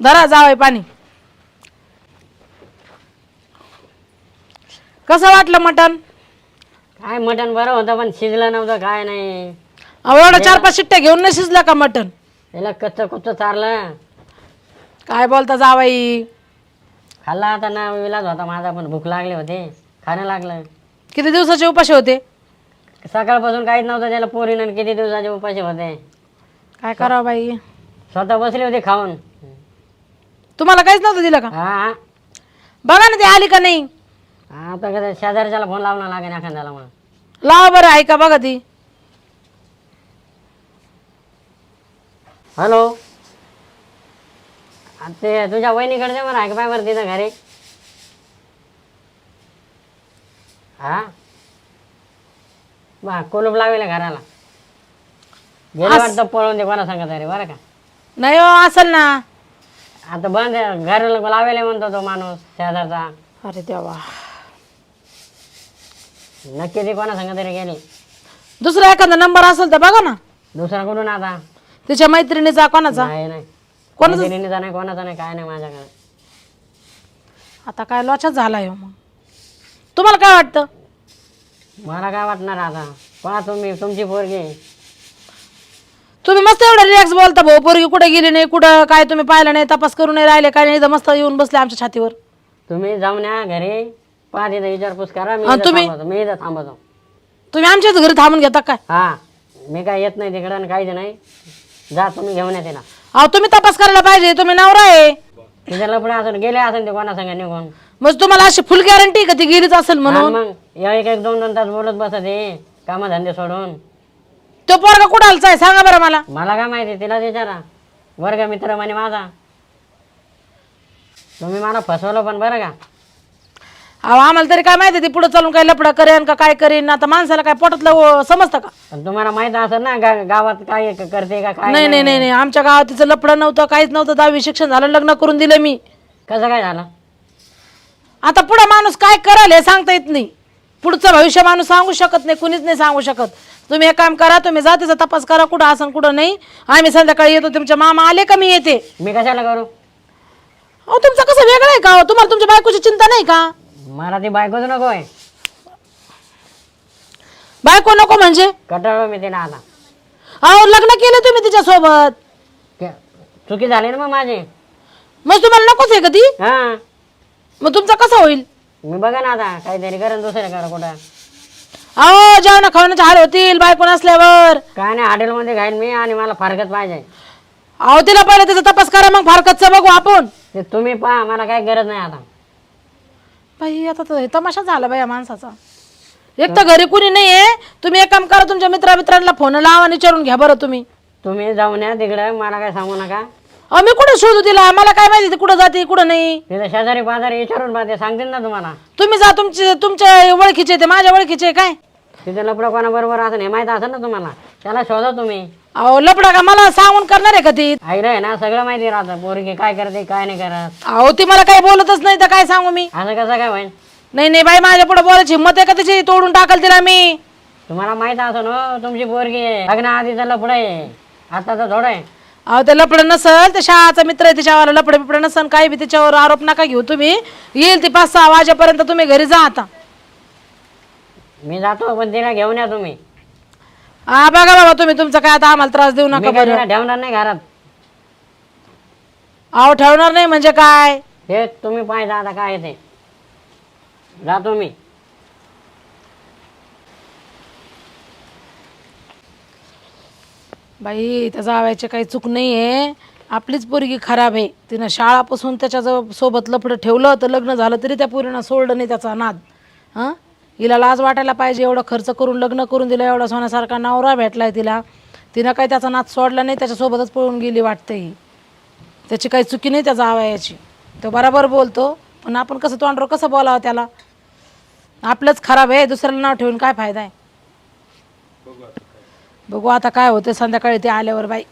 धरा जावय पाणी. कसं वाटलं मटण? काय मटण बरं होतं पण शिजलं नव्हतं काय नाही. अहो एवढं चार पाच शिट्ट्या घेऊन नाही शिजलं का मटण? त्याला कच्च कुच्च चारलं. काय बोलता जावाई? खाल्ला आता ना विलाज होता माझा पण भूक लागली होती. खाणं लागलं. किती दिवसाचे उपाशी होते? सकाळपासून काहीच नव्हतं त्याला पोरीनं किती दिवसाचे उपाशी होते. काय करावं बाई? स्वतः बसली होती खाऊन. तुम्हाला काहीच नव्हतं दिलं का? हा. हा. बघा ना ती आली का नाही. आता कसं शेजारच्याला फोन लावला लागेल एखाद्याला मग लावा बरं ऐका बघा ती. हॅलो. आ, ते तुझ्या वहिनीकडचे बरं आहे का पाय बरं तिथं घरी? हा? बा कुलूप लावेल घराला. गेले वाटतं पळून दे कोणा सांगत अरे बरं का? नाही हो असेल ना. आता बंद आहे, घर लावेल म्हणतो तो माणूस शेजारचा. अरे देवा. नक्की ती कोणा सांगत तरी गेली. दुसरा एखादा नंबर असेल तर बघा ना. दुसरा कुठून आता? तिच्या मैत्रिणीचा कोणाचा? नाही नाही. कोणाचा? मैत्रिणीचा नाही कोणाचा नाही काय नाही माझ्याकडे. आता काय लोचाच झालाय हो मग. तुम्हाला काय वाटतं? मला काय वाटणार आता? पहा तुम्ही तुमची पोरगी. तुम्ही मस्त एवढं रिलॅक्स बोलता भाऊ. पोरगी कुठे गेली नाही कुठं काय तुम्ही पाहिलं नाही तपास करून नाही राहिले काय नाही इथं मस्त येऊन बसले आमच्या छातीवर. तुम्ही जाऊन या घरी. तिथं विचारपूस करा. मी हा, इथं तुम्ही? थांबवतो मी इथं थांबवतो तुम्ही आमच्याच घरी थांबून घेता काय? हा मी काय येत नाही तिकडं आणि काहीच नाही. जा तुम्ही घेऊन या तिला. अहो तुम्ही तपास करायला पाहिजे. तुम्ही नवरा आहे. तिच्या लपडे असून गेले असेल ते कोणा संग निघून. मग तुम्हाला अशी फुल गॅरंटी का ती गेलीच असेल आणि म्हणून? मग या एक एक दोन दोन तास बोलत बसत हे कामधंदे सोडून. तो पोरगा कुठं आलचा आहे? सांगा बरं मला. मला काय माहिती तिला विचारा. वर्ग मित्र म्हणे माझा. तुम्ही मला फसवलं पण बरं का? अहो आम्हाला तरी काय माहिती ती पुढे चालून काय लपडा करेन का काय करेन? आता माणसाला काय पोटातलं ओ- समजतं का? पण तुम्हाला माहीत असेल ना गा- गावात काय क- करते का काय नाही नाही नाही? नाही आमच्या गावात तिचं लपडं नव्हतं काहीच नव्हतं. दहावी शिक्षण झालं लग्न करून दिलं मी. कसं काय झालं? आता पुढं माणूस काय कराल हे सांगता येत नाही. पुढचं भविष्य माणूस सांगू शकत नाही कुणीच नाही सांगू शकत. तुम्ही एक काम करा तुम्ही जा तिचा तपास करा कुठं असं कुठं नाही. आम्ही संध्याकाळी येतो तुमच्या मामा आले का मी येते? मी कशाला करू? अहो तुमचं कसं वेगळं आहे का? हो? तुम्हाला तुमच्या बायकोची चिंता नाही का? मला ती बायकोच नको आहे. बायको नको म्हणजे? कटाळलो मी तिला आता. अहो लग्न केलं तुम्ही तिच्यासोबत. के- चुकी झाली ना मग माझी. मग तुम्हाला नकोच आहे का ती? हा. मग तुमचं कसं होईल? मी बघा ना आता काहीतरी करेन दुसऱ्या करा कुठं. अहो जेवणा खावण्याचे हाल होतील बायको नसल्यावर काय नाही हॉटेलमध्ये खाईन मी आणि मला फारकत पाहिजे. अहो तिला पहिले तिचा तपास करा मग फारकतचं बघू आपण. ते तुम्ही पहा मला काही गरज नाही आता. बाई आता तर हे तमाशा झाला बाई या माणसाचा. एक तर घरी कुणी नाहीये. तुम्ही एक काम करा तुमच्या मित्रा मित्रांना फोन लावा आणि विचारून घ्या बरं तुम्ही. तुम्ही जाऊन या तिकडं मला काय सांगू नका. अहो मी कुठे शोधू तिला? मला काय माहिती ती कुठं जाते कुठं नाही? तिथं शेजारी पाजारी विचारून पाहते सांगतील ना तुम्हाला. तुम्ही जा तुमचे तुमच्या ओळखीचे ते माझ्या ओळखीचे काय? तिथे लपडं कोणाबरोबर असं हे माहीत असेल ना तुम्हाला. त्याला शोधा तुम्ही. अहो लपडा का मला सांगून करणार आहे का ती? ऐकलं आहे ना सगळं माहिती राहतं. पोरगी काय करते काय नाही करत. अहो ती मला काही बोलतच नाही तर काय सांगू मी? असं कसं काय होईल नाही नाही बाई माझ्या पुढे बोलायची हिंमत आहे का तिची? तोडून टाकल तिला मी. तुम्हाला माहीत असं ना तुमची पोरगी आहे. लग्न आधीचं लपडं आहे. आता तर थोडं आहे. अहो ते लपड नसल ते शाळाचा मित्र आहे तिच्यावर लपडे बिपडे नसन काही बी तिच्यावर आरोप नका घेऊ तुम्ही. येईल ती पाच सहा वाजेपर्यंत तुम्ही घरी जा आता. मी जातो पण तिला घेऊन या तुम्ही. हा बघा बाबा तुम्ही तुमचा काय आता आम्हाला त्रास देऊ मी नका काय बरं. तिला ठेवणार नाही घरात? अहो ठेवणार नाही म्हणजे काय? हे तुम्ही पाहिजे आता काय ते. जातो मी बाई त्या जावायची काही चूक नाही आहे आपलीच पोरगी खराब आहे. तिनं शाळापासून त्याच्याजवळ सोबत लफडं ठेवलं तर लग्न झालं तरी त्या पोरीनं सोडलं नाही त्याचा नाद हां? हिला लाज वाटायला पाहिजे एवढं खर्च करून लग्न करून दिलं एवढा सोन्यासारखा नवरा आहे तिला. तिनं काही त्याचा नाद सोडला नाही त्याच्यासोबतच पळून गेली वाटतं ही त्याची काही चुकी नाही त्या जावयाची तो बराबर बोलतो पण आपण कसं तोंडवर कसं बोलावं त्याला? आपलंच खराब आहे दुसऱ्याला नाव ठेवून काय फायदा आहे? बघू आता काय होतं संध्याकाळी ते आल्यावर बाई.